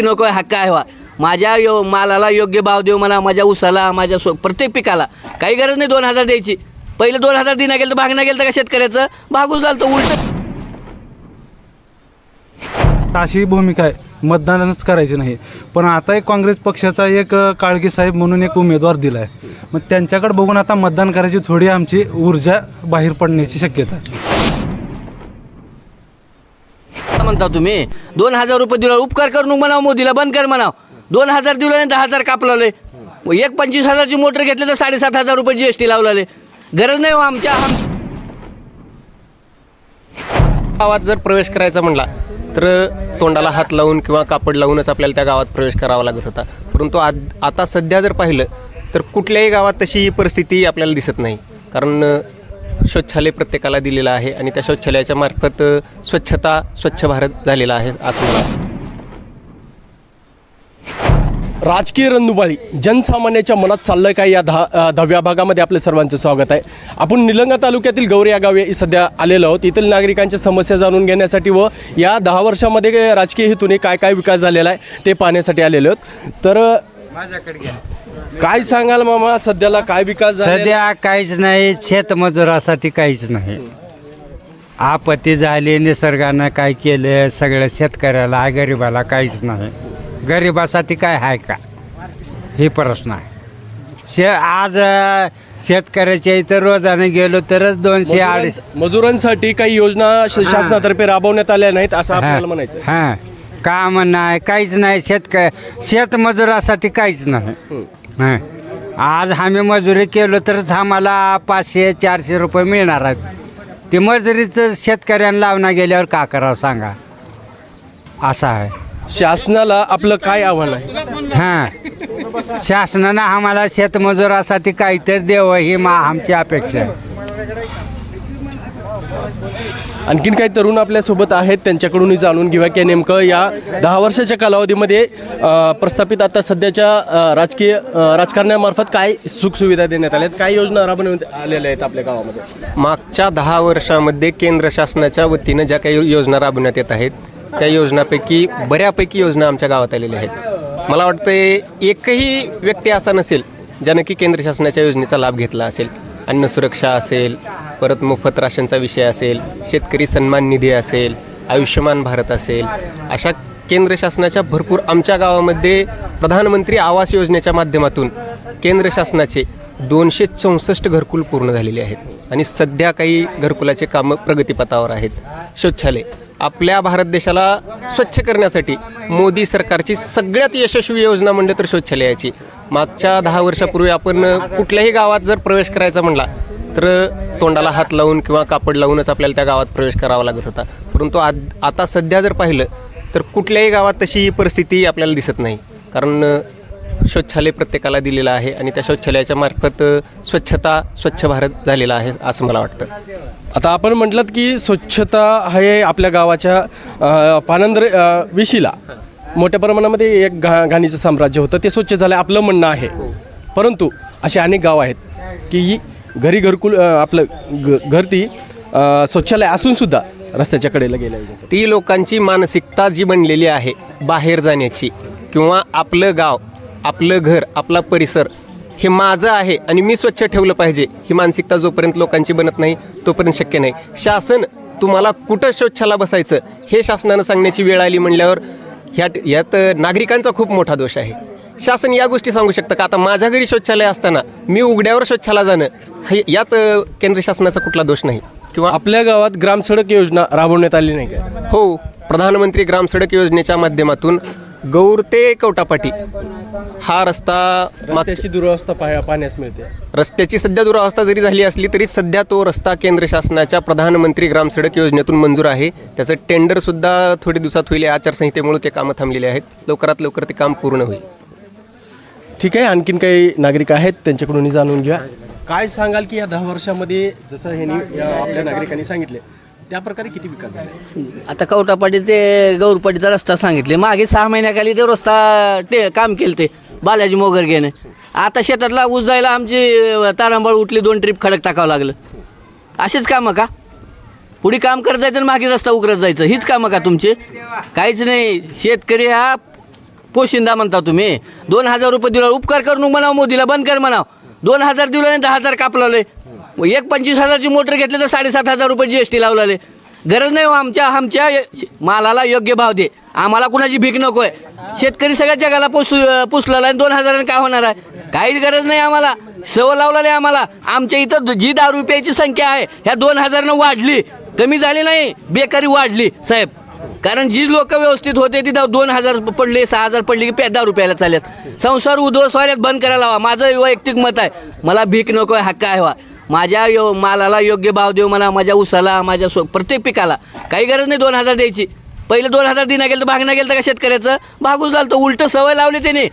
नको हा आहे वा. माझ्या यो मालाला योग्य भाव देऊ मला माझ्या उसाला माझ्या सो प्रत्येक पिकाला. काही गरज नाही दोन हजार द्यायची. पहिले दोन हजार दिना गेलं तर भागणं गेलं तर का शेतकऱ्याचं? भागूच तर उलट. अशी भूमिका आहे. मतदानच करायची नाही. पण आता एक काँग्रेस पक्षाचा एक काळगी साहेब म्हणून एक उमेदवार दिला आहे मग त्यांच्याकडे बघून आता मतदान करायची थोडी आमची ऊर्जा बाहेर पडण्याची शक्यता आहे. म्हणता तुम्ही? दोन हजार रुपये दिला उपकार करून म्हणाव मोदीला बंद कर म्हणाव. दोन हजार दिलं नाही दहा हजार कापलाले. एक पंचवीस हजारची मोटर घेतली तर साडेसात हजार रुपये जी एस टी लावलाले. गरज नाही हो आमच्या आम गावात जर प्रवेश करायचा म्हणला तर तोंडाला हात लावून किंवा कापड लावूनच आपल्याला त्या गावात प्रवेश करावा लागत होता. परंतु आज आता सध्या जर पाहिलं तर कुठल्याही गावात तशी परिस्थिती आपल्याला दिसत नाही. कारण अ, शौचालय प्रत्येकाला दिलेलं आहे आणि त्या शौचालयाच्या मार्फत स्वच्छता स्वच्छ भारत झालेला आहे असं मला राजकीय रणनुबाळी जनसामान्याच्या मनात चाललं काय या दहा दहाव्या भागामध्ये आपलं सर्वांचं स्वागत आहे. आपण निलंगा तालुक्यातील गौरी या गावी सध्या आलेलो आहोत. येथील नागरिकांच्या समस्या जाणून घेण्यासाठी व या दहा वर्षामध्ये राजकीय हेतूने काय काय विकास झालेला आहे ते पाहण्यासाठी आलेलो आहोत. तर काय सांगाल मामा? सध्याला काय विकास झालेला सध्या काहीच नाही शेतमजुरासाठी काहीच नाही. आपत्ती झाली निसर्गानं काय केलं सगळं शेतकऱ्याला गरिबाला काहीच नाही. गरिबासाठी काय आहे का? हे प्रश्न आहे. शे आज अं, शेतकऱ्याच्या इथं रोजाने गेलो तरच दोनशे अडीच मजुरांस- मजुरांसाठी काही योजना श- शासनातर्फे राबवण्यात आल्या नाहीत असं आपल्याला म्हणायचं आहे. हां. काम नाही काहीच नाही शेतक शेतमजुरासाठी काहीच नाही. हां. आज आम्ही मजुरी केलो तरच आम्हाला पाचशे चारशे रुपये मिळणार आहेत. ते मजुरीचं शेतकऱ्यांना लावणं गेल्यावर का करावं सांगा? असं आहे. शासनाला आपलं काय आव्हान आहे? हां. शासनानं आम्हाला शेतमजुरासाठी काहीतरी द्यावं ही मा आमची अपेक्षा आहे. आणखीन काही तरुण आपल्यासोबत आहेत त्यांच्याकडूनही जाणून घेऊया की नेमकं या दहा वर्षाच्या कालावधीमध्ये प्रस्थापित आता सध्याच्या राजकीय राजकारणामार्फत काय सुखसुविधा देण्यात आल्या आहेत? काय योजना राबवण्यात आलेल्या आहेत आपल्या गावामध्ये? मागच्या दहा वर्षामध्ये केंद्र शासनाच्या वतीनं ज्या काही योजना राबवण्यात येत आहेत त्या योजनापैकी बऱ्यापैकी योजना आमच्या गावात आलेल्या आहेत. मला वाटतं एकही व्यक्ती असा नसेल ज्यानं की केंद्र शासनाच्या योजनेचा लाभ घेतला असेल. अन्न सुरक्षा असेल परत मोफत राशनचा विषय असेल शेतकरी सन्मान निधी असेल आयुष्यमान भारत असेल अशा केंद्र शासनाच्या भरपूर आमच्या गावामध्ये प्रधानमंत्री आवास योजनेच्या माध्यमातून केंद्र शासनाचे दोनशे चौसष्ट घरकुल पूर्ण झालेले आहेत. आणि सध्या काही घरकुलाचे कामं प्रगतीपथावर आहेत. शौचालय आपल्या भारत देशाला स्वच्छ करण्यासाठी मोदी सरकारची सगळ्यात यशस्वी योजना म्हणलं तर शौचालयाची. मागच्या दहा वर्षापूर्वी आपण कुठल्याही गावात जर प्रवेश करायचा म्हणला तर तोंडाला हात लावून किंवा कापड लावूनच आपल्याला त्या गावात प्रवेश करावा लागत होता. परंतु आज आता सध्या जर पाहिलं तर कुठल्याही गावात तशी परिस्थिती आपल्याला दिसत नाही. कारण शौचालय प्रत्येकाला दिलेलं आहे आणि त्या शौचालयाच्या मार्फत स्वच्छता स्वच्छ भारत झालेला आहे असं मला वाटतं. आता आपण म्हटलं की स्वच्छता हे आपल्या गावाच्या पानंदर विशीला. मोठ्या प्रमाणामध्ये एक घा घाणीचं साम्राज्य होतं. ते स्वच्छ झालं आपलं म्हणणं आहे. परंतु असे अनेक गाव आहेत की घरी घरकुल आपलं घ घर ती अ, शौचालय असूनसुद्धा रस्त्याच्या कडेला गेल्या ती लोकांची मानसिकता जी बनलेली आहे बाहेर जाण्याची किंवा आपलं गाव आपलं घर आपला परिसर हे माझं आहे आणि मी स्वच्छ ठेवलं पाहिजे ही मानसिकता जोपर्यंत लोकांची बनत नाही तोपर्यंत शक्य नाही. शासन तुम्हाला कुठं शौचाला बसायचं हे शासनानं सांगण्याची वेळ आली म्हणल्यावर ह्यात यात नागरिकांचा खूप मोठा दोष आहे. शासन या गोष्टी सांगू शकतं का? आता माझ्या घरी शौचालय असताना मी उघड्यावर शौचाला जाणं हे यात केंद्र शासनाचा कुठला दोष नाही. किंवा आपल्या गावात ग्राम सडक योजना राबवण्यात आली नाही काय हो प्रधानमंत्री ग्राम सडक योजनेच्या माध्यमातून गौर ते कवटापाटी हा रस्ता माग रस्त्याची दुरवस्था पाह पाहण्यास मिळते. रस्त्याची सध्या दुरावस्था जरी झाली असली तरी सध्या तो रस्ता केंद्र शासनाच्या प्रधानमंत्री ग्राम सडक योजनेतून मंजूर आहे. त्याचं टेंडरसुद्धा थोडी दिवसात होईल. आचारसंहितेमुळे ते कामं थांबलेले आहेत. लवकरात लवकर ते काम पूर्ण होईल. ठीक आहे आणखीन काही नागरिक आहेत त्यांच्याकडूनही जाणून घ्या. काय सांगाल की या दहा वर्षामध्ये जसं ह्यांनी आपल्या नागरिकांनी सांगितले त्या प्रकारे किती विकास झाला? आता कवटापाटी ते गौरपाटीचा रस्ता सांगितले. मागे सहा महिन्याखाली ते रस्ता ते काम केलं ते बालाजी मोगर घेणे. आता शेतातला ऊस जायला आमची तारांबळ उठली दोन ट्रीप खडक टाकावं लागलं. असेच कामं का? पुढे काम करत जायचं आणि मागे रस्ता उकरत जायचं. हीच कामं का तुमचे? काहीच नाही. शेतकरी हा पोशिंदा म्हणता तुम्ही. दोन हजार रुपये दिला उपकार करून म्हणावं मोदीला बंद कर म्हणाव. दोन हजार दिलं नाही दहा हजार कापलाले एक पंचवीस हजारची मोटर घेतली तर साडेसात हजार रुपये जी एस टी लावलाले गरज नाही हो आमच्या आमच्या मालाला योग्य भाव दे. आम्हाला कुणाची भीक नको आहे. शेतकरी सगळ्या जगाला पोस पुसलेला आहे दोन हजाराने काय होणार आहे? काहीच गरज नाही आम्हाला. सव लावलेली आहे आम्हाला. आमच्या इथं जी दहा रुपयाची संख्या आहे ह्या दोन हजारनं वाढली. कमी झाली नाही बेकारी वाढली साहेब. कारण जी लोक व्यवस्थित होते ती दोन हजार पडले सहा हजार पडले की पे दहा रुपयाला चालत संसार उद्ध्वस्त व्हायला बंद करायला हवा. माझं वैयक्तिक मत आहे. मला भीक नको आहे हक्क आहे व्हा माझ्या यो मालाला योग्य भाव देऊ म्हणा माझ्या उसाला माझ्या सो प्रत्येक पिकाला. काही गरज नाही दोन हजार द्यायची. पहिले दोन हजार दिना गेलं तर भागणं गेलं तर का शेतकऱ्याचं? भागूच झालं तर उलटं सवय लावली त्यांनी.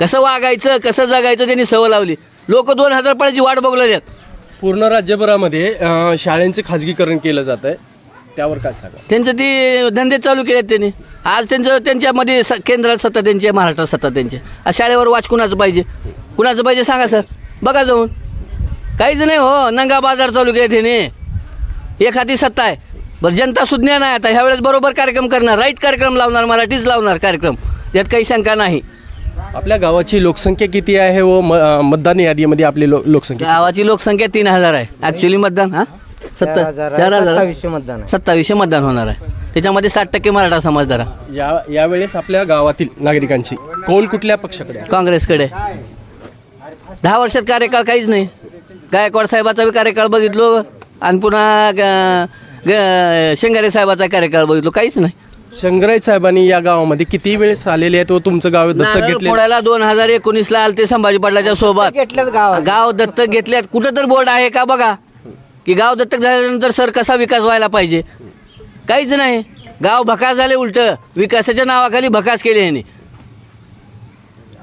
कसं वागायचं कसं जगायचं त्यांनी सवय लावली. लोक दोन हजार पडायची वाट बघलेली आहेत पूर्ण राज्यभरामध्ये शाळेंचं खाजगीकरण केलं जात आहे त्यावर काय सांगा? त्यांचं ते धंदे चालू केलेत त्यांनी. आज त्यांचं त्यांच्यामध्ये स केंद्रात सत्ता त्यांची आहे, महाराष्ट्रात सत्ता त्यांची आहे. आज शाळेवर वाच कुणाचं पाहिजे? कुणाचं पाहिजे सांगा सर. बघा जाऊन. काहीच नाही हो नंगा बाजार चालू केले त्याने एखादी सत्ता आहे. बरं जनता सुज्ञा नाही आता. ह्यावेळेस बरोबर कार्यक्रम करणार. राईट कार्यक्रम लावणार मराठीच लावणार कार्यक्रम. यात काही शंका नाही. आपल्या गावाची लोकसंख्या किती आहे व म- अ, मतदान यादीमध्ये आपली लो लोकसंख्या गावाची लोकसंख्या तीन हजार आहे. ॲक्च्युली मतदान हां? सत्तर चार हजार सत्तावीसशे मतदान आहे. सत्तावीसशे मतदान होणार आहे. त्याच्यामध्ये साठ टक्के मराठा समाजदार आहे. या यावेळेस आपल्या गावातील नागरिकांची कौल कुठल्या पक्षाकडे आहे? काँग्रेसकडे. दहा वर्षात कार्यकाळ काहीच नाही. गायकवाड साहेबाचा बी कार्यकाळ बघितलो आणि पुन्हा ग- ग- शेंगारे साहेबाचा कार्यकाळ बघितलो काहीच नाही. शंकराय साहेबांनी या गावामध्ये किती वेळेस आलेले आहेत व तुमचं गाव दत्तक नारळ घेतले फोडायला दोन हजार एकोणीसला आलते संभाजी पाटलाच्या सोबत. घेतल्यात गावात. गाव दत्तक घेतल्यात कुठं तर बोर्ड आहे का बघा? की गाव दत्तक झाल्यानंतर सर कसा विकास व्हायला पाहिजे? काहीच नाही. गाव भकास झाले उलट. विकासाच्या नावाखाली भकास केले ह्यांनी.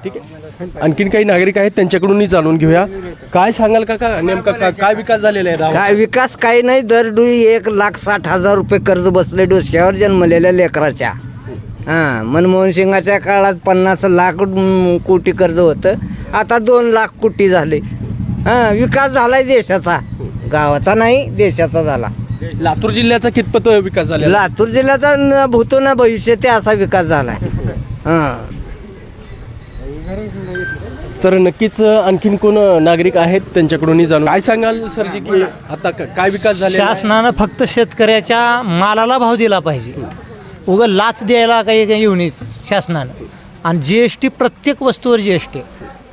ठीक आहे. आणखीन काही नागरिक आहेत त्यांच्याकडूनही जाणून घेऊया. काय सांगाल का का नेमका का- काय विकास झालेला आहे गावात? काय विकास काही नाही. दर डुई एक लाख साठ हजार रुपये कर्ज बसले डोसक्यावर जन्मलेल्या लेकराच्या. हां मनमोहन सिंगाच्या काळात पन्नास लाख कोटी कर्ज होतं. आता दोन लाख कोटी झाले. हां विकास झालाय देशाचा. गावाचा नाही देशाचा झाला. लातूर जिल्ह्याचा कितपत विकास झालेला लातूर जिल्ह्याचा न भूतो ना भविष्य ते असा विकास झालाय हां. तर नक्कीच आणखीन कोण नागरिक आहेत त्यांच्याकडूनही जाणून काय सांगाल सरजी की आता क- काय विकास झाले शासनानं फक्त शेतकऱ्याच्या मालाला भाव दिला पाहिजे. उगं लाच द्यायला काही काही येऊ नये शासनानं. आणि जी एस टी प्रत्येक वस्तूवर जी एस टी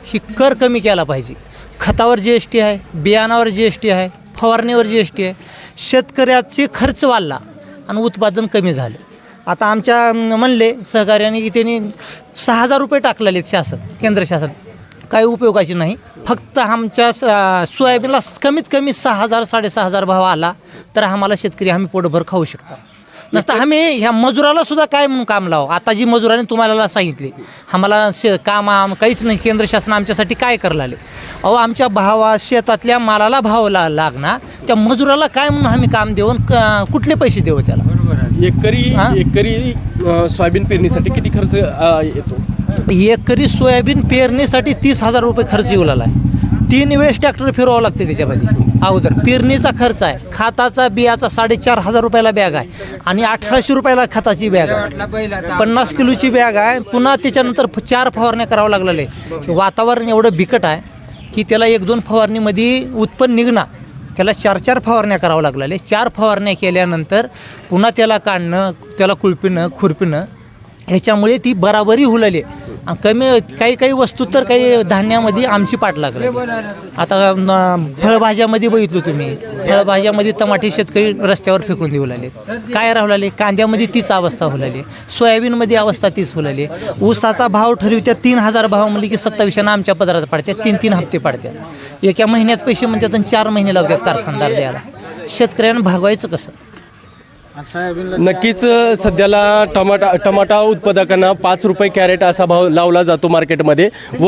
ही कर कमी केला पाहिजे. खतावर जी एस टी आहे बियाणावर जी एस टी आहे फवारणीवर जी एस टी आहे शेतकऱ्याचे खर्च वाढला आणि उत्पादन कमी झालं. आता आमच्या म्हणले सहकार्याने की त्यांनी सहा हजार रुपये टाकलेले आहेत शासन केंद्र शासन. काही उपयोगाची नाही. फक्त आमच्या स- सोयाबीनला कमीत कमी सहा हजार साडेसहा हजार भाव आला तर आम्हाला शेतकरी आम्ही पोटभर खाऊ शकतो. नसतं आम्ही ह्या मजुराला सुद्धा काय म्हणून काम लावू? आता जी मजुराने तुम्हाला सांगितली आम्हाला शे काम आम काहीच नाही केंद्र शासन आमच्यासाठी काय करायला आले अहो आमच्या भावा शेतातल्या मालाला भाव ला लागणार त्या मजुराला काय म्हणून आम्ही काम देऊन कुठले पैसे देऊ त्याला? एकरी हा? एकरी सोयाबीन पेरणीसाठी किती खर्च येतो? एकरी सोयाबीन पेरणीसाठी तीस हजार रुपये खर्च येऊ लागला आहे तीन वेळेस ट्रॅक्टर फिरवावं लागते त्याच्यामध्ये. अगोदर. पेरणीचा खर्च आहे. खताचा बियाचा साडेचार हजार रुपयाला बॅग आहे. आणि अठराशे रुपयाला खताची बॅग आहे. पन्नास किलोची बॅग आहे. पुन्हा त्याच्यानंतर चार फवारण्या करावं लागलेले वातावरण एवढं बिकट आहे की त्याला एक दोन फवारणीमध्ये उत्पन्न निघणार. त्याला चार चार फवारण्या करावं लागलेले चार फवारण्या केल्यानंतर पुन्हा त्याला काढणं त्याला कुळपिणं खुरपिणं ह्याच्यामुळे ती बराबरी हुलली कमी काही काही वस्तू तर काही धान्यामध्ये आमची पाठ लागली. आता न- फळभाज्यामध्ये बघितलं तुम्ही. फळभाज्यामध्ये टमाटे शेतकरी रस्त्यावर फेकून देऊ लागले. काय राहू लागले? कांद्यामध्ये तीच अवस्था होऊ लागली. सोयाबीनमध्ये अवस्था तीच होऊ लागली. ऊसाचा भाव ठरवित्या तीन हजार भाव म्हणले की सत्तावीसशे आमच्या पदरात पाडत्या तीन तीन हप्ते पाडत्या एका महिन्यात पैसे म्हणतात आणि चार महिने लावतात कारखानदार द्यायला. शेतकऱ्यांना भागवायचं कसं? नक्कीच सध्याला टमाटा टमाटा उत्पादकांना पाच रुपये कॅरेट असा भाव लावला जातो मार्केटमध्ये व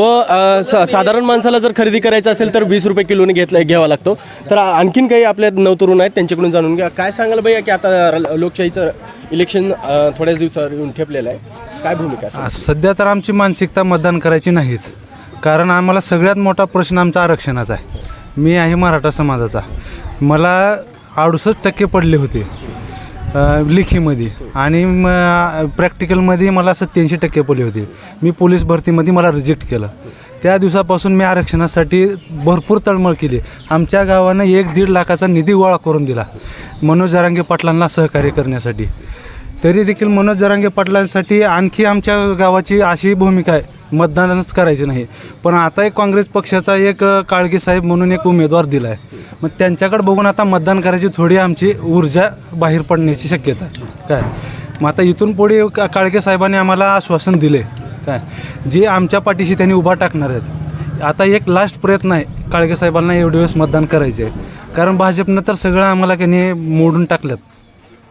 सा- साधारण माणसाला जर खरेदी करायचं असेल तर वीस रुपये किलोने घेतला घ्यावा लागतो. तर आणखीन काही आपल्या नवतरुण आहेत त्यांच्याकडून जाणून घ्या. काय सांगाल भैया की आता लोकशाहीचं इलेक्शन थोड्याच दिवसावर येऊन ठेपलेलं आहे. काय भूमिका सध्या तर आमची मानसिकता मतदान करायची नाहीच. कारण आम्हाला सगळ्यात मोठा प्रश्न आमचा आरक्षणाचा आहे. मी आहे मराठा समाजाचा. मला अडुसष्ट टक्के पडले होते. लेखीमध्ये. आणि म- प्रॅक्टिकलमध्ये मला सत्याऐंशी टक्के पडले होते. मी पोलीस भरतीमध्ये मला रिजेक्ट केलं. त्या दिवसापासून मी आरक्षणासाठी भरपूर तळमळ केली. आमच्या गावानं एक दीड लाखाचा निधी गोळा करून दिला. मनोज जरांगे पाटलांना सहकार्य करण्यासाठी. तरी देखील मनोज जरांगे पाटलांसाठी आणखी आमच्या गावाची अशी भूमिका आहे. मतदानच करायचे नाही. पण आता एक काँग्रेस पक्षाचा एक काळगी साहेब म्हणून एक उमेदवार दिला आहे मग त्यांच्याकडे बघून आता मतदान करायची थोडी आमची ऊर्जा बाहेर पडण्याची शक्यता काय? मग आता इथून पुढे का- काळगे साहेबांनी आम्हाला आश्वासन दिले काय? जे आमच्या पाठीशी त्यांनी उभा टाकणार आहेत. आता एक लास्ट प्रयत्न आहे काळगे साहेबांना एवढे वेळेस मतदान करायचे आहे कारण भाजपनं तर सगळं आम्हाला त्यांनी मोडून टाकलं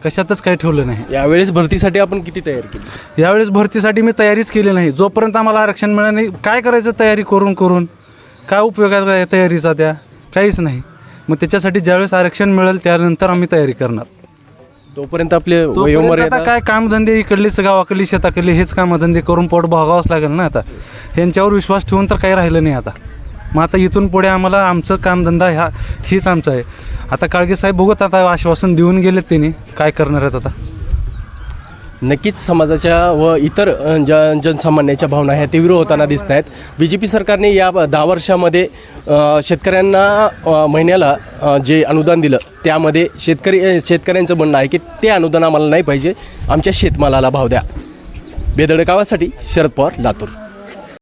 कशातच काही ठेवलं नाही. यावेळेस भरतीसाठी आपण किती तयारी केली? यावेळेस भरतीसाठी मी तयारीच केली नाही. जोपर्यंत आम्हाला आरक्षण मिळालं नाही काय करायचं तयारी करून करून? काय उपयोग आहे तयारीचा त्या काहीच नाही. मग त्याच्यासाठी ज्यावेळेस आरक्षण मिळेल त्यानंतर आम्ही तयारी करणार. तोपर्यंत आपले वयोमर्यादा आता काय कामधंदे इकडलीच गावाकडली शेताकडली हेच कामधंदे करून पोट भागावंच लागेल ना आता. ह्यांच्यावर विश्वास ठेवून तर काही राहिलं नाही आता. मग आता इथून पुढे आम्हाला आमचं कामधंदा ह्या हीच आमचं आहे. आता काळगे साहेब बघत आता आश्वासन देऊन गेलेत त्यांनी. काय करणार आहेत आता? नक्कीच समाजाच्या व इतर ज जनसामान्याच्या भावना ह्या तीव्र होताना दिसत आहेत. बी जे पी सरकारने या दहा वर्षामध्ये शेतकऱ्यांना महिन्याला जे अनुदान दिलं त्यामध्ये शेतकरी शेतकऱ्यांचं म्हणणं आहे की ते अनुदान आम्हाला नाही पाहिजे. आमच्या शेतमालाला भाव द्या. बेदडकावासाठी शरद पवार लातूर.